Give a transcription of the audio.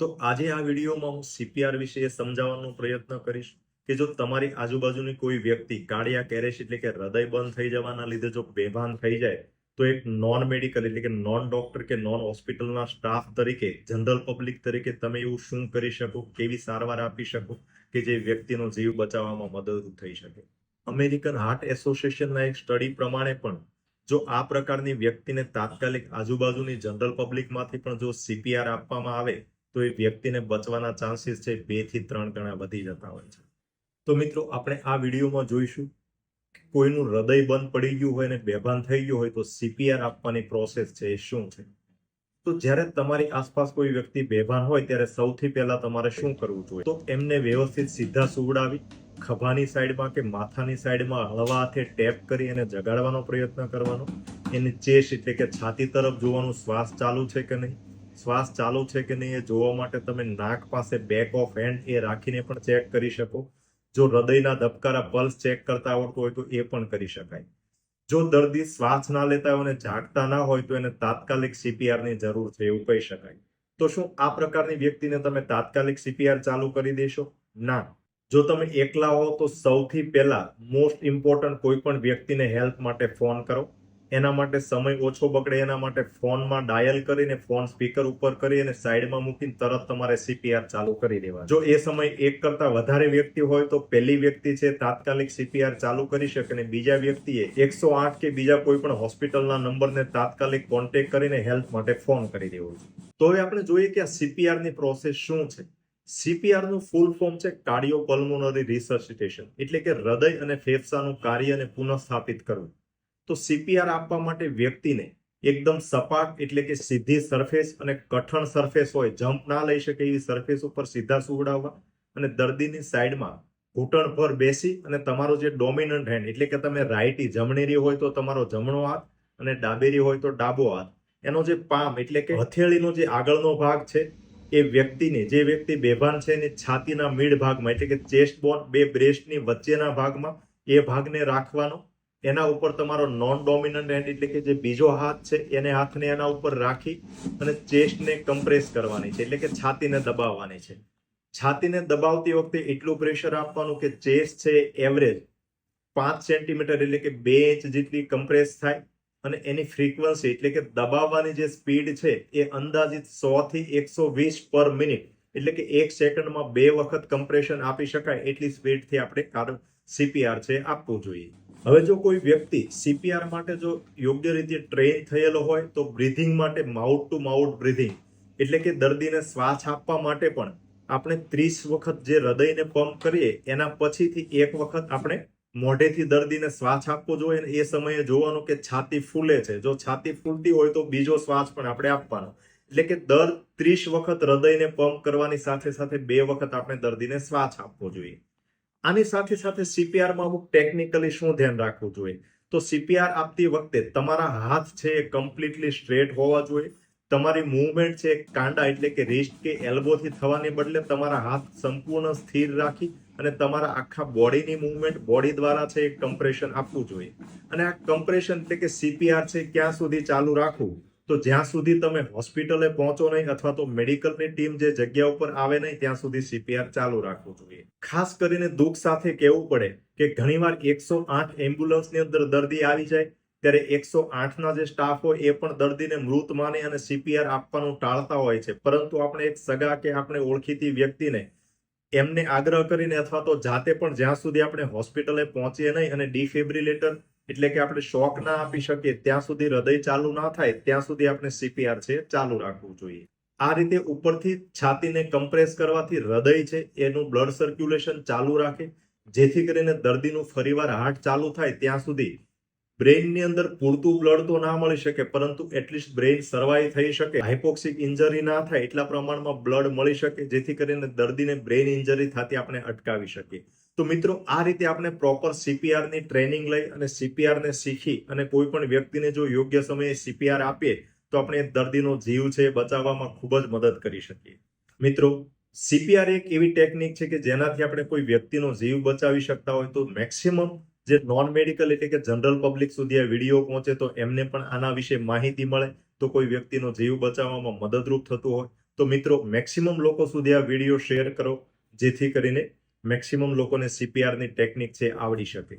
તો આજે આ વિડીયોમાં હું સીપીઆર વિશે સમજાવવાનો પ્રયત્ન કરીશ કે જો તમારી આજુબાજુની કોઈ વ્યક્તિ કાળિયા કેરેશ એટલે કે હૃદય બંધ થઈ જવાના લીધે જો બેભાન થઈ જાય, તો એક નોન મેડિકલ એટલે કે નોન ડોક્ટર કે નોન હોસ્પિટલના સ્ટાફ તરીકે જનરલ પબ્લિક તરીકે તમે એવું શું કરી શકો, કેવી સારવાર આપી શકો કે જે વ્યક્તિનો જીવ બચાવવામાં મદદરૂપ થઈ શકે? અમેરિકન હાર્ટ એસોસિએશનના એક સ્ટડી પ્રમાણે પણ જો આ પ્રકારની વ્યક્તિને તાત્કાલિક આજુબાજુની જનરલ પબ્લિકમાંથી પણ જો સીપીઆર આપવામાં આવે તો એ વ્યક્તિને બચવાના ચાન્સીસ છે બેથી ત્રણ ગણા વધી જતા હોય છે. તો મિત્રો, આપણે આ વિડીયોમાં જોઈશું કોઈનું હૃદય બંધ પડી ગયું હોય અને બેભાન થઈ ગયું હોય તો સીપીઆર આપવાની પ્રોસેસ છે એ શું છે? તો જ્યારે તમારી આસપાસ કોઈ વ્યક્તિ બેભાન હોય ત્યારે સૌથી પહેલા તમારે શું કરવું જોઈએ? તો એમને વ્યવસ્થિત સીધા સુવડાવી, ખભાની સાઈડમાં કે માથાની સાઈડમાં હળવા હાથે ટેપ કરી અને જગાડવાનો પ્રયત્ન કરવાનો. એની ચેસ્ટ એટલે કે છાતી તરફ જોવાનું શ્વાસ ચાલુ છે કે નહીં? શ્વાસ ચાલુ છે કે નહીં એ જોવા માટે તમે નાક પાસે બેક ઓફ હેન્ડ એ રાખીને પણ ચેક કરી શકો. જો હૃદયના ધબકારા પલ્સ ચેક કરતા આવડતું હોય તો એ પણ કરી શકાય. જો દર્દી શ્વાસ ના લેતા હોય અને જાગતા ના હોય તો એને તાત્કાલિક સીપીઆરની જરૂર છે એવું કહી શકાય. તો શું આ પ્રકારની વ્યક્તિને તમે તાત્કાલિક સીપીઆર ચાલુ કરી દેશો? ના. જો તમે એકલા હો તો સૌથી પહેલા મોસ્ટ ઇમ્પોર્ટન્ટ કોઈ પણ વ્યક્તિને હેલ્પ માટે ફોન કરો. એના માટે સમય ઓછો બગડે, એના માટે ફોનમાં ડાયલ કરીને, ફોન સ્પીકર ઉપર કરી અને સાઈડમાં મૂકીને તરત તમારે સીપીઆર ચાલુ કરી દેવા જો એ સમય એક કરતા વધારે વ્યક્તિ હોય તો પહેલી વ્યક્તિ છે તાત્કાલિક સીપીઆર ચાલુ કરી શકે અને બીજા વ્યક્તિએ એકસો આઠ કે બીજા કોઈ પણ હોસ્પિટલના નંબરને તાત્કાલિક કોન્ટેક્ટ કરીને હેલ્પ માટે ફોન કરી દેવો. તો હવે આપણે જોઈએ કે આ સીપીઆરની પ્રોસેસ શું છે? સીપીઆરનું ફૂલ ફોર્મ છે કાર્ડિયો પલ્મોનરી રિસર્સિટેશન એટલે કે હૃદય અને ફેફસાનું કાર્યને પુનઃસ્થાપિત કરવું. તો સીપીઆર આપવા માટે વ્યક્તિને એકદમ સપાટ એટલે કે સીધી સરફેસ અને કઠણ સરફેસ હોય, જમ્પ ના લઈ શકે એવી સરફેસ ઉપર સીધા સુવડાવવા અને દર્દીની સાઈડમાં ઘૂંટણ પર બેસી અને તમારો જે ડોમિનન્ટ હેન્ડ એટલે કે તમે રાઈટી જમણેરી હોય તો તમારો જમણો હાથ અને ડાબેરી હોય તો ડાબો હાથ. એનો જે પામ એટલે કે હથેળીનો જે આગળનો ભાગ છે, એ વ્યક્તિને, જે વ્યક્તિ બેભાન છે એની છાતીના મીડ ભાગમાં એટલે કે ચેસ્ટ બોન બે બ્રેસ્ટની વચ્ચેના ભાગમાં એ ભાગને રાખવાનો એના ઉપર તમારો નોન ડોમિનન્ટ હેન્ડ એટલે કે જે બીજો હાથ છે, એને હાથને એના ઉપર રાખી અને ચેસ્ટને કમ્પ્રેસ કરવાની છે, એટલે કે છાતીને દબાવવાની છે. છાતીને દબાવતી વખતે એટલું પ્રેશર આપવાનું કે ચેસ્ટ છે એવરેજ પાંચ સેન્ટીમીટર એટલે કે બે ઇંચ જેટલી કમ્પ્રેસ થાય અને એની ફ્રીક્વન્સી એટલે કે દબાવવાની જે સ્પીડ છે, એ અંદાજિત સો થી એકસો વીસ પર મિનિટ એટલે કે એક સેકન્ડમાં બે વખત કમ્પ્રેશન આપી શકાય એટલી સ્પીડથી આપણે સીપીઆર છે, આપવું જોઈએ. હવે જો કોઈ વ્યક્તિ સીપીઆર માટે જો યોગ્ય રીતે ટ્રેન થયેલો હોય, તો બ્રિધિંગ માટે માઉથ ટુ માઉથ બ્રિધિંગ એટલે કે દર્દીને શ્વાસ આપવા માટે પણ આપણે ત્રીસ વખત જે હૃદયને પંપ કરીએ, એના પછીથી એક વખત આપણે મોઢેથી દર્દીને શ્વાસ આપવો જોઈએ. અને એ સમયે જોવાનું કે છાતી ફૂલે છે. જો છાતી ફૂલતી હોય તો બીજો શ્વાસ પણ આપણે આપવાનો. એટલે કે દર ત્રીસ વખત હૃદયને પંપ કરવાની સાથે સાથે બે વખત આપણે દર્દીને શ્વાસ આપવો જોઈએ. આની સાથે સાથે સીપીઆરમાં અમુક ટેકનિકલી શું ધ્યાન રાખવું જોઈએ? તો સીપીઆર આપતી વખતે તમારા હાથ છે એ કમ્પ્લીટલી સ્ટ્રેટ હોવા જોઈએ. તમારી મૂવમેન્ટ છે કાંડા એટલે કે રિસ્ટ કે એલ્બોથી થવાને બદલે તમારા હાથ સંપૂર્ણ સ્થિર રાખી અને તમારા આખા બોડીની મૂવમેન્ટ બોડી દ્વારા છે એ કમ્પ્રેશન આપવું જોઈએ. અને આ કમ્પ્રેશન એટલે કે સીપીઆર છે ક્યાં સુધી ચાલુ રાખવું? તો જ્યાં સુધી તમે હોસ્પિટલે પહોંચો નહીં અથવા તો મેડિકલની ટીમ જે જગ્યા ઉપર આવે નહીં, ત્યાં સુધી સીપીઆર ચાલુ રાખવું જોઈએ. ખાસ કરીને દુઃખ સાથે કહેવું પડે કે ઘણીવાર એકસો આઠ એમ્બ્યુલન્સની અંદર દર્દી આવી જાય, ત્યારે એકસો આઠના જે સ્ટાફ હોય એ પણ દર્દીને મૃત માને અને સીપીઆર આપવાનું ટાળતા હોય છે. પરંતુ આપણે એક સગા કે આપણે ઓળખીતી વ્યક્તિને એમને આગ્રહ કરીને અથવા તો જાતે પણ જ્યાં સુધી આપણે હોસ્પિટલે પહોંચીએ નહીં અને ડિફિબ્રિલેટર એટલે કે આપણે શોક ના આપી શકીએ, ત્યાં સુધી હૃદય ચાલુ ના થાય, ત્યાં સુધી આપણે સીપીઆર છે ચાલુ રાખવું જોઈએ. આ રીતે ઉપરથી છાતીને કમ્પ્રેસ કરવાથી હૃદય છે એનું બ્લડ સર્ક્યુલેશન ચાલુ રાખે, જેથી કરીને દર્દીનું ફરીવાર હાર્ટ ચાલુ થાય ત્યાં સુધી બ્રેઇનની અંદર પૂરતું બ્લડ તો ના મળી શકે, પરંતુ એટલીસ્ટ બ્રેઇન સર્વાઈવ થઈ શકે. હાઇપોક્સિક ઇન્જરી ના થાય એટલા પ્રમાણમાં બ્લડ મળી શકે, જેથી કરીને દર્દીને બ્રેઇન ઇન્જરી થતી આપણે અટકાવી શકીએ. તો મિત્રો, આ રીતે આપણે પ્રોપર સીપીઆરની ટ્રેનિંગ લઈ અને સીપીઆર ને શીખી અને કોઈ પણ વ્યક્તિને જો યોગ્ય સમયે સીપીઆર આપીએ, તો આપણે દર્દીનો જીવ છે બચાવવામાં ખૂબ જ મદદ કરી શકીએ. મિત્રો સીપીઆર એક એવી ટેકનિક છે કે જેનાથી આપણે કોઈ વ્યક્તિનો જીવ બચાવી શકતા હોય તો મેક્સિમમ જે નોન મેડિકલ એટલે કે જનરલ પબ્લિક સુધી આ વીડિયો પહોંચે તો એમને પણ આના વિશે માહિતી મળે, તો કોઈ વ્યક્તિનો જીવ બચાવવામાં મદદરૂપ થતું હોય. તો મિત્રો મેક્સિમમ લોકો સુધી આ વીડિયો શેર કરો, જેથી કરીને મેક્સિમમ લોકોને સીપીઆરની ટેકનિક છે આવડી શકે.